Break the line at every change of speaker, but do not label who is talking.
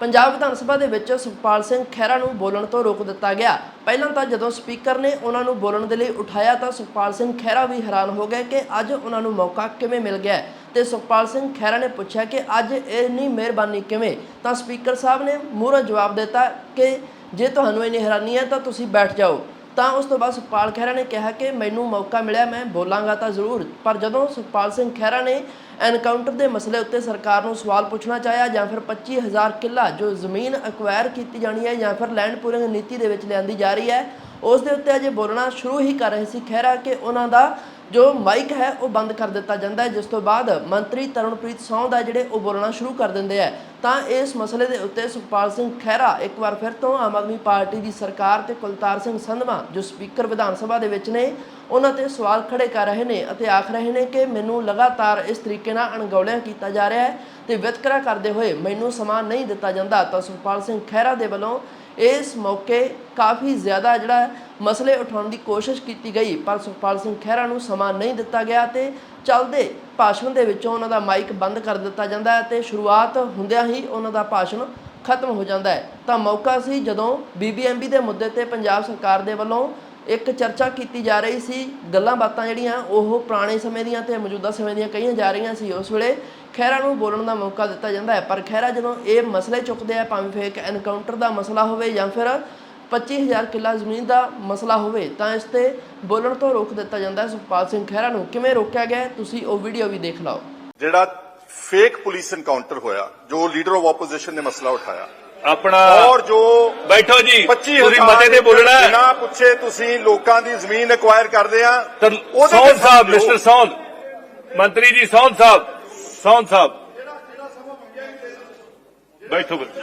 ਪੰਜਾਬ ਵਿਧਾਨ ਸਭਾ ਦੇ ਵਿੱਚ ਸੁਖਪਾਲ ਸਿੰਘ ਖਹਿਰਾ ਨੂੰ ਬੋਲਣ ਤੋਂ ਰੋਕ ਦਿੱਤਾ ਗਿਆ। ਪਹਿਲਾਂ ਤਾਂ ਜਦੋਂ ਸਪੀਕਰ ਨੇ ਉਹਨਾਂ ਨੂੰ ਬੋਲਣ ਦੇ ਲਈ ਉਠਾਇਆ ਤਾਂ ਸੁਖਪਾਲ ਸਿੰਘ ਖਹਿਰਾ ਵੀ ਹੈਰਾਨ ਹੋ ਗਏ ਕਿ ਅੱਜ ਉਹਨਾਂ ਨੂੰ ਮੌਕਾ ਕਿਵੇਂ ਮਿਲ ਗਿਆ। ਹੈ ਤੇ ਸੁਖਪਾਲ ਸਿੰਘ ਖਹਿਰਾ ਨੇ ਪੁੱਛਿਆ ਕਿ ਅੱਜ ਇੰਨੀ ਮਿਹਰਬਾਨੀ ਕਿਵੇਂ? ਤਾਂ ਸਪੀਕਰ ਸਾਹਿਬ ਨੇ ਮੂਹਰੋਂ ਜਵਾਬ ਦਿੱਤਾ ਕਿ ਜੇ ਤੁਹਾਨੂੰ ਇੰਨੀ ਹੈਰਾਨੀ ਹੈ ਤਾਂ ਤੁਸੀਂ ਬੈਠ ਜਾਓ। ਤਾਂ ਉਸ ਤੋਂ ਬਾਅਦ ਸੁਖਪਾਲ ਖਹਿਰਾ ਨੇ ਕਿਹਾ ਕਿ ਮੈਨੂੰ ਮੌਕਾ ਮਿਲਿਆ, ਮੈਂ ਬੋਲਾਂਗਾ ਤਾਂ ਜ਼ਰੂਰ। ਪਰ ਜਦੋਂ ਸੁਖਪਾਲ ਸਿੰਘ ਖਹਿਰਾ ਨੇ ਐਨਕਾਊਂਟਰ ਦੇ ਮਸਲੇ ਉੱਤੇ ਸਰਕਾਰ ਨੂੰ ਸਵਾਲ ਪੁੱਛਣਾ ਚਾਹਿਆ ਜਾਂ ਫਿਰ 25000 ਕਿੱਲਾ ਜੋ ਜ਼ਮੀਨ ਅਕਵਾਇਰ ਕੀਤੀ ਜਾਣੀ ਹੈ ਜਾਂ ਫਿਰ ਲੈਂਡ ਪੂਰਿੰਗ ਨੀਤੀ ਦੇ ਵਿੱਚ ਲਿਆਂਦੀ ਜਾ ਰਹੀ ਹੈ, ਉਸ ਦੇ ਉੱਤੇ ਅਜੇ ਬੋਲਣਾ ਸ਼ੁਰੂ ਹੀ ਕਰ ਰਹੇ ਸੀ ਖਹਿਰਾ ਕਿ ਉਹਨਾਂ ਦਾ ਜੋ ਮਾਈਕ ਹੈ, ਉਹ ਬੰਦ ਕਰ ਦਿੱਤਾ ਜਾਂਦਾ ਹੈ, ਜਿਸ ਤੋਂ ਬਾਅਦ ਮੰਤਰੀ ਤਰਨਪ੍ਰੀਤ ਸੌਂਦ ਆ ਜਿਹੜੇ ਉਹ ਬੋਲਣਾ ਸ਼ੁਰੂ ਕਰ ਦਿੰਦੇ ਆ ਤਾਂ ਇਸ ਮਸਲੇ ਦੇ ਉੱਤੇ ਸੁਖਪਾਲ ਸਿੰਘ ਖਹਿਰਾ ਇੱਕ ਵਾਰ ਫਿਰ ਤੋਂ ਆਮ ਆਦਮੀ ਪਾਰਟੀ ਦੀ ਸਰਕਾਰ ਤੇ ਕੁਲਤਾਰ ਸਿੰਘ ਸੰਧਵਾ, ਜੋ ਸਪੀਕਰ ਵਿਧਾਨ ਸਭਾ ਦੇ ਵਿੱਚ ਨੇ, ਉਹਨਾਂ ਤੇ ਸਵਾਲ ਖੜੇ ਕਰ ਰਹੇ ਨੇ ਅਤੇ ਆਖ ਰਹੇ ਨੇ ਕਿ ਮੈਨੂੰ ਲਗਾਤਾਰ ਇਸ ਤਰੀਕੇ ਨਾਲ ਅਣਗੌਲਿਆਂ ਕੀਤਾ ਜਾ ਰਿਹਾ ਹੈ। ਤੇ ਵਿਤਕਰਾ ਕਰਦੇ ਹੋਏ ਮੈਨੂੰ ਸਮਾਂ ਨਹੀਂ ਦਿੱਤਾ ਜਾਂਦਾ, ਤਾਂ ਸੁਖਪਾਲ ਸਿੰਘ ਖਹਿਰਾ ਦੇ ਵੱਲੋਂ ਇਸ ਮੌਕੇ ਕਾਫੀ ਜ਼ਿਆਦਾ ਜਿਹੜਾ ਮਸਲੇ ਉਠਾਉਣ ਦੀ ਕੋਸ਼ਿਸ਼ ਕੀਤੀ ਗਈ, ਪਰ ਸੁਖਪਾਲ ਸਿੰਘ ਖਹਿਰਾ ਨੂੰ ਸਮਾਂ ਨਹੀਂ ਦਿੱਤਾ ਗਿਆ ਤੇ ਚੱਲਦੇ ਭਾਸ਼ਣ ਦੇ ਵਿੱਚੋਂ ਉਹਨਾਂ ਦਾ ਮਾਈਕ ਬੰਦ ਕਰ ਦਿੱਤਾ ਜਾਂਦਾ ਹੈ ਤੇ ਸ਼ੁਰੂਆਤ ਹੁੰਦਿਆਂ ਹੀ ਉਹਨਾਂ ਦਾ ਭਾਸ਼ਣ ਖਤਮ ਹੋ ਜਾਂਦਾ ਹੈ। ਤਾਂ ਮੌਕਾ ਸੀ ਜਦੋਂ ਬੀਬੀਐਮਬੀ ਦੇ ਮੁੱਦੇ ਤੇ ਪੰਜਾਬ ਸਰਕਾਰ ਦੇ ਵੱਲੋਂ ਇੱਕ ਚਰਚਾ ਕੀਤੀ ਜਾ ਰਹੀ ਸੀ, ਗੱਲਾਂ ਬਾਤਾਂ ਜਿਹੜੀਆਂ ਉਹ ਪੁਰਾਣੇ ਸਮੇਂ ਦੀਆਂ ਤੇ ਮੌਜੂਦਾ ਸਮੇਂ ਦੀਆਂ ਕਹੀਆਂ ਜਾ ਰਹੀਆਂ ਸੀ। ਉਸ ਵੇਲੇ ਖਹਿਰਾ ਨੂੰ ਬੋਲਣ ਦਾ ਮੌਕਾ ਦਿੱਤਾ ਜਾਂਦਾ ਹੈ, ਪਰ ਖਹਿਰਾ ਜਦੋਂ ਇਹ ਮਸਲੇ ਚੁੱਕਦੇ ਆ, ਭਾਵੇਂ ਫੇਕ ਐਨਕਾਊਂਟਰ ਦਾ ਮਸਲਾ ਹੋਵੇ ਜਾਂ ਫਿਰ 25000 ਕਿੱਲਾ ਜ਼ਮੀਨ ਦਾ ਮਸਲਾ ਹੋਵੇ, ਤਾਂ ਇਸ ਤੇ ਬੋਲਣ ਤੋਂ ਰੋਕ ਦਿੱਤਾ ਜਾਂਦਾ ਹੈ ਸੁਖਪਾਲ ਸਿੰਘ ਖਹਿਰਾ ਨੂੰ। ਕਿਵੇਂ ਰੋਕਿਆ ਗਿਆ ਤੁਸੀਂ ਉਹ ਵੀਡੀਓ ਵੀ ਦੇਖ ਲਓ।
ਜਿਹੜਾ ਫੇਕ ਪੁਲਿਸ ਐਨਕਾਊਂਟਰ ਹੋਇਆ, ਜੋ ਲੀਡਰ ਆਫ ਆਪੋਜੀਸ਼ਨ ਨੇ ਮਸਲਾ ਉਠਾਇਆ
ਆਪਣਾ
ਔਰ ਜੋ
ਬੈਠੋ ਜੀ
25
ਤੁਸੀਂ ਮਤੇ ਤੇ ਬੋਲਣਾ ਹੈ।
ਬਿਨਾ ਪੁੱਛੇ ਤੁਸੀਂ ਲੋਕਾਂ ਦੀ ਜ਼ਮੀਨ ਐਕਵਾਇਰ ਕਰਦੇ ਆ।
ਤਾਂ
ਉਹਦੇ
ਸੌਂਦ
ਤੇ
ਸਾਹਿਬ। ਮਿਸਟਰ ਸੌਂਦ ਮੰਤਰੀ ਜੀ ਸੌਂਦ ਸਾਹਿਬ ਸੌਂਦ ਸਾਹਿਬ। ਬੈਠੋ ਬੱਚੇ।